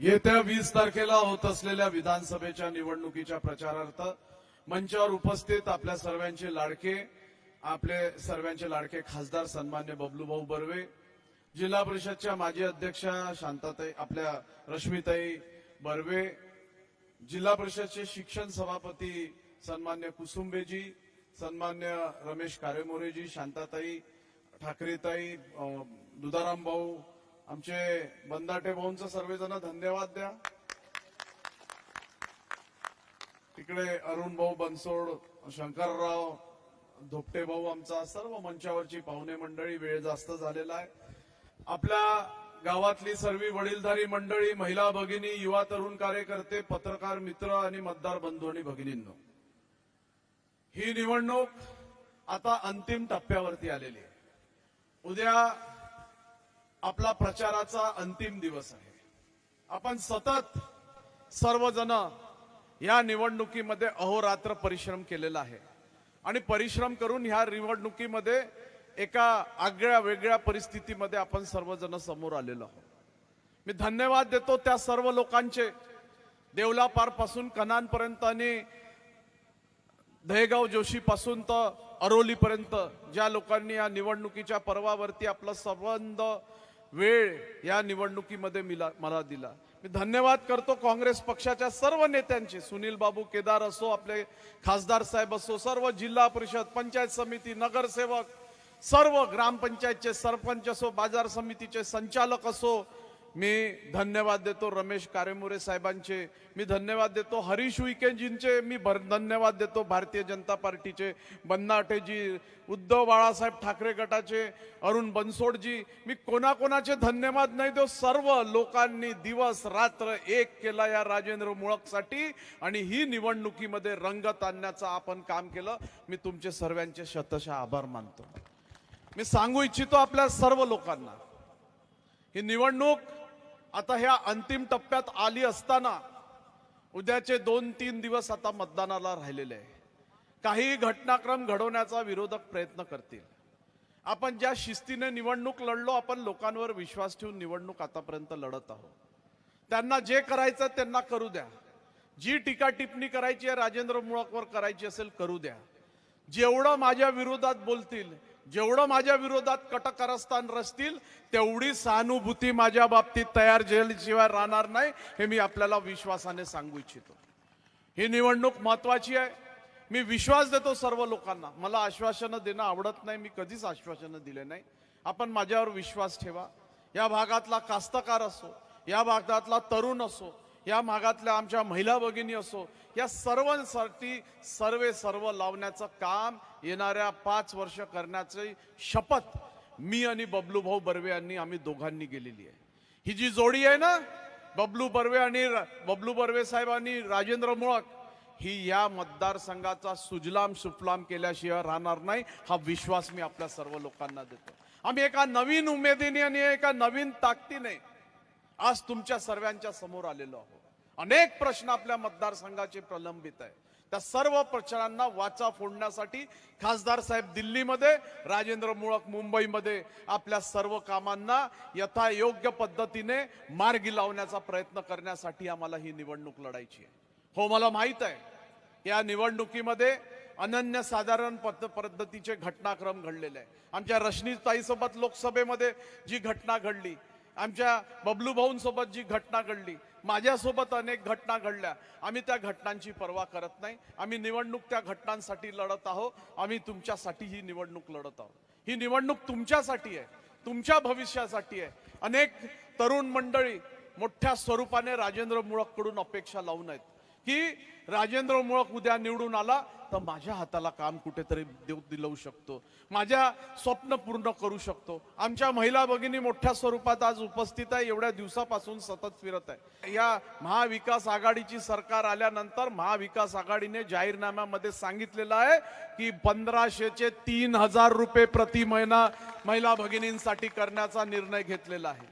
येत्या वीस तारखेला होत असलेल्या विधानसभेच्या निवडणुकीच्या प्रचारार्थ मंचावर उपस्थित आपल्या सर्वांचे लाडके आपले सर्वांचे लाडके खासदार सन्मान्य बबलूभाऊ बर्वे जिल्हा परिषदच्या माजी अध्यक्षा शांताताई आपल्या रश्मीताई बर्वे जिल्हा परिषदचे शिक्षण सभापती सन्मान्य कुसुंबेजी सन्मान्य रमेश कारेमोरेजी शांताताई ठाकरेताई दुधारामभाऊ भाऊ आमचे बंदाटे भाऊंचं सर्वजण धन्यवाद द्या. तिकडे अरुण भाऊ बनसोड शंकरराव धोपटे भाऊ आमचा सर्व मंचावरची पाहुणे मंडळी वेळ जास्त झालेला आहे. आपल्या गावातली सर्व वडीलधारी मंडळी महिला भगिनी युवा तरुण कार्यकर्ते पत्रकार मित्र आणि मतदार बंधू आणि भगिनींनो. ही निवडणूक आता अंतिम टप्प्यावरती आलेली आहे. उद्या आपला प्रचाराचा अंतिम दिवस आहे. आपण सतत सर्वजण या निवडणुकीमध्ये अहोरात्र परिश्रम केलेला आहे. आणि परिश्रम करून ह्या निवडणुकीमध्ये एका आगळ्या वेगळ्या परिस्थितीमध्ये आपण सर्वजण समोर आलेलो आहोत. मी धन्यवाद देतो त्या सर्व लोकांचे. देवलापारपासून कनानपर्यंत आणि दहेगाव जोशीपासून तर अरोलीपर्यंत ज्या लोकांनी या निवडणुकीच्या पर्वावरती आपला संबंध वेळ या निवडणुकीमध्ये मिला मला दिला. मी धन्यवाद करतो काँग्रेस पक्षाच्या सर्व नेत्यांचे. सुनील बाबू केदार असो आपले खासदार साहेब असो सर्व जिल्हा परिषद पंचायत समिती नगरसेवक सर्व ग्रामपंचायतचे सरपंच असो बाजार समितीचे संचालक असो मी धन्यवाद देतो रमेश कारेमोरे साहेबांचे. मी धन्यवाद देतो हरीश उईकेजींचे मी भर धन्यवाद देतो भारतीय जनता पार्टीचे. बन्नाटेजी उद्धव बाळासाहेब ठाकरे गटाचे. अरुण बनसोडजी मी कोणाकोणाचे धन्यवाद नाही देऊ. सर्व लोकांनी दिवस रात्र एक केला या राजेंद्र मुळकसाठी आणि ही निवडणुकीमध्ये रंगत आणण्याचं आपण काम केलं. मी तुमचे सर्वांचे शतशः आभार मानतो. मी सांगू इच्छितो आपल्या सर्व लोकांना ही निवडणूक आता ह्या अंतिम टप्प्यात आली असताना उद्याचे दोन तीन दिवस आता मतदानाला राहिलेले आहे. काही घटनाक्रम घडवण्याचा विरोधक प्रयत्न करतील. आपण ज्या शिस्तीने निवडणूक लढलो आपण लोकांवर विश्वास ठेवून निवडणूक आतापर्यंत लढत आहोत. त्यांना जे करायचं त्यांना करू द्या. जी टीका टिप्पणी करायची आहे राजेंद्र मुळकवर करायची असेल करू द्या. जेवढं माझ्या विरोधात बोलतील जेवढं माझ्या विरोधात कटकारस्थान रचतील तेवढी सहानुभूती माझ्या बाबतीत तयार झाल्याशिवाय राहणार नाही हे मी आपल्याला विश्वासाने सांगू इच्छितो. ही निवडणूक महत्वाची आहे. मी विश्वास देतो सर्व लोकांना. मला आश्वासनं देणं आवडत नाही मी कधीच आश्वासनं दिले नाही. आपण माझ्यावर विश्वास ठेवा. या भागातला कास्तकार असो या भागातला तरुण असो या भागातल्या आमच्या महिला भगिनी असो या सर्वांसाठी सर्वे सर्व लावण्याचं काम येणाऱ्या पाच वर्ष करण्याची शपथ मी आणि बबलू भाऊ बर्वे यांनी आम्ही दोघांनी गेलेली आहे. ही जी जोडी आहे ना बबलू बर्वे आणि बबलू बर्वे साहेब आणि राजेंद्र मुळक ही या मतदारसंघाचा सुजलाम सुफलाम केल्याशिवाय राहणार नाही हा विश्वास मी आपल्या सर्व लोकांना देतो. आम्ही एका नवीन उमेदीने आणि एका नवीन ताकदीने आज तुमच्या सर्वांच्या समोर आलेलो आहोत. अनेक प्रश्न आपल्या मतदारसंघाचे प्रलंबित आहे त्या सर्व प्रश्नांना वाचा फोडण्यासाठी खासदार साहेब दिल्लीमध्ये राजेंद्र मुळक मुंबईमध्ये आपल्या सर्व कामांना यथायोग्य पद्धतीने मार्गी लावण्याचा प्रयत्न करण्यासाठी आम्हाला ही निवडणूक लढायची आहे. हो मला माहीत आहे. या निवडणुकीमध्ये अनन्यसाधारण पद्ध पद्धतीचे घटनाक्रम घडलेले आहे आमच्या रश्मीताईसोबत लोकसभेमध्ये जी घटना घडली आमच्या बबलू भाऊंसोबत जी घटना घडली माझ्यासोबत अनेक घटना घडल्या. आम्ही त्या घटनांची पर्वा करत नाही. आम्ही निवडणूक त्या घटनांसाठी लढत आहोत. आम्ही तुमच्यासाठी ही निवडणूक लढत आहोत. ही निवडणूक तुमच्यासाठी आहे. तुमच्या भविष्यासाठी आहे. अनेक तरुण मंडळी मोठ्या स्वरूपाने राजेंद्र मुळककडून अपेक्षा लावून आहेत. की राजेंद्र मुळक उद्या निवडून आला तर माझ्या हाताला काम कुठेतरी देऊ दिलवू शकतो. माझ्या स्वप्न पूर्ण करू शकतो. आमच्या महिला भगिनी मोठ्या स्वरूपात आज उपस्थित आहे एवढ्या दिवसापासून सतत फिरत आहे. या महाविकास आघाडीची सरकार आल्यानंतर महाविकास आघाडीने जाहीरनाम्यामध्ये सांगितलेलं आहे की पंधराशेचे तीन हजार रुपये प्रति महिना महिला भगिनींसाठी करण्याचा निर्णय घेतलेला आहे.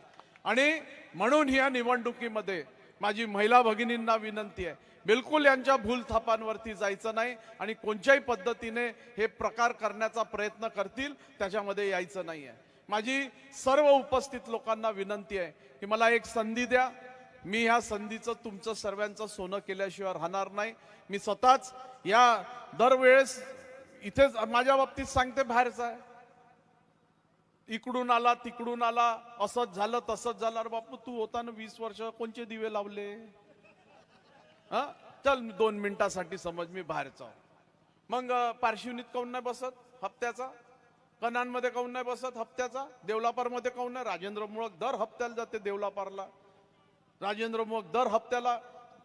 आणि म्हणून ह्या निवडणुकीमध्ये माझी महिला भगिनींना विनंती आहे बिलकुल यांच्या भूलथापांवरती जायचं नाही आणि कोणत्याही पद्धतीने हे प्रकार करण्याचा प्रयत्न करतील त्याच्यामध्ये यायचं नाही आहे माझी सर्व उपस्थित लोकांना विनंती आहे की मला एक संधी द्या. मी ह्या संधीचं तुमचं सर्वांचं सोनं केल्याशिवाय राहणार नाही. मी स्वतःच या दरवेळेस इथेच माझ्या बाबतीत सांगते बाहेरचं आहे. इकडून आला तिकडून आला असंच झालं तसंच झालं. अरे बापू तू होता ना वीस वर्ष कोणचे दिवे लावले? हा? चल दोन मिनिटासाठी समज मी बाहेरचा जाऊ. मग पार्शिवनीत काऊन नाही बसत? हप्त्याचा? कनांमध्ये काऊन नाही बसत हप्त्याचा? देवलापारमध्ये काऊन नाही? राजेंद्र मुळक दर हप्त्याला जाते देवलापारला. राजेंद्र मुळक दर हप्त्याला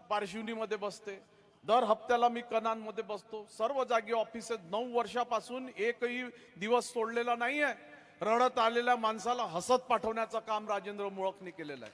पार्शिवनीमध्ये बसते. दर हप्त्याला मी कनांमध्ये बसतो. सर्व जागी ऑफिस नऊ वर्षापासून एकही दिवस सोडलेला नाहीये. रडत आलेल्या माणसाला हसत पाठवण्याचं काम राजेंद्र मुळकने केलेलं आहे.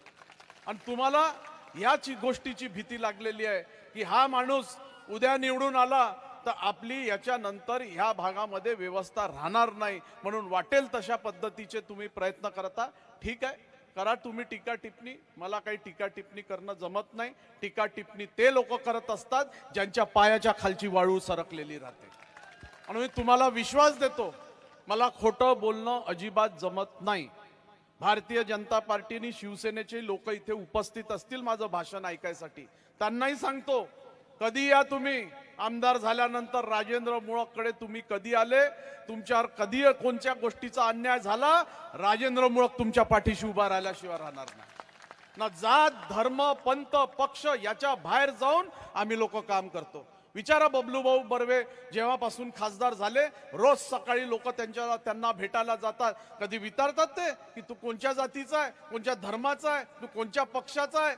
आणि तुम्हाला याची गोष्टीची भीती लागलेली आहे की हा माणूस उद्या निवडून आला तर आपली याच्यानंतर ह्या भागामध्ये व्यवस्था राहणार नाही म्हणून वाटेल तशा पद्धतीचे तुम्ही प्रयत्न करता. ठीक आहे. करा तुम्ही टीका टिप्पणी. मला काही टीका टिप्पणी करणं जमत नाही. टीका टिप्पणी ते लोक करत असतात ज्यांच्या पायाच्या खालची वाळू सरकलेली राहते. आणि मी तुम्हाला विश्वास देतो. मला खोटं बोलणं अजिबात जमत नाही. भारतीय जनता पार्टीनी शिवसेनेचे लोक इथे उपस्थित असतील माझं भाषण ऐकायसाठी. त्यांनाही सांगतो कधी या तुम्ही? आमदार झाल्यानंतर राजेंद्र मुळककडे तुम्ही कधी आले? तुमच्यावर कधी कोणत्या गोष्टीचा अन्याय झाला? राजेंद्र मुळक तुमच्या पाठीशी उभा राहिल्याशिवाय राहणार नाही. ना जात धर्म पंथ पक्ष याच्या बाहेर जाऊन आम्ही लोक काम करतो. विचारा बबलू भाऊ बर्वे जेव्हापासून खासदार झाले रोज सकाळी लोक त्यांच्या त्यांना भेटायला जातात. कधी विचारतात ते की तू कोणत्या जातीचा आहे कोणत्या धर्माचा आहे तू कोणत्या पक्षाचा आहे?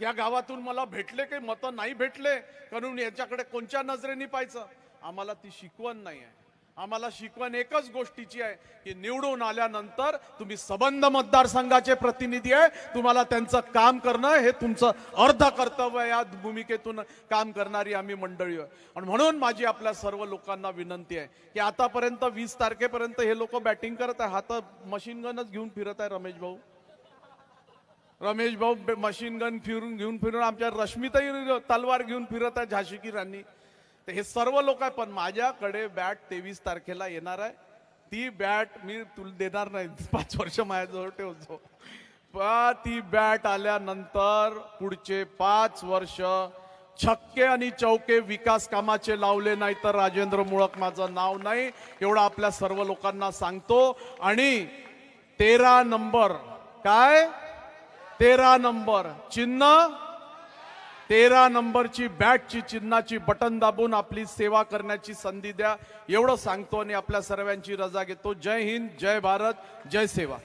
या गावातून मला भेटले काही मतं नाही भेटले कारण याच्याकडे कोणत्या नजरेने पाहायचं? आम्हाला ती शिकवण नाही आहे. आम्हाला शिकवण एकच गोष्टीची आहे की निवडून आल्यानंतर तुम्ही सबंध मतदारसंघाचे प्रतिनिधी आहे तुम्हाला त्यांचं काम करणं हे तुमचं अर्ध कर्तव्य या भूमिकेतून काम करणारी आम्ही मंडळी आहे आणि म्हणून माझी आपल्या सर्व लोकांना विनंती आहे की आतापर्यंत वीस तारखेपर्यंत हे लोक बॅटिंग करत आहे. हात मशीन गनच घेऊन फिरत आहे रमेश भाऊ. रमेश भाऊ मशीन गन फिरून घेऊन फिरून आमच्या रश्मीताई तलवार घेऊन फिरत आहे झाशी की राणी. तर हे सर्व लोक आहे पण माझ्याकडे बॅट तेवीस तारखेला येणार आहे. ती बॅट मी तुला देणार नाही. पाच वर्ष माझ्याजवळ ठेवतो. ती बॅट आल्यानंतर पुढचे पाच वर्ष छक्के आणि चौके विकास कामाचे लावले नाही तर राजेंद्र मुळक माझं नाव नाही एवढं आपल्या सर्व लोकांना सांगतो. आणि तेरा नंबर काय? तेरा नंबर. चिन्ह तेरा नंबरची बॅटची चिन्हाची बटन दाबून आपली सेवा करण्याची संधी द्या. एवढं सांगतो आणि आपल्या सर्वांची रजा घेतो. जय हिंद जय भारत जय सेवा.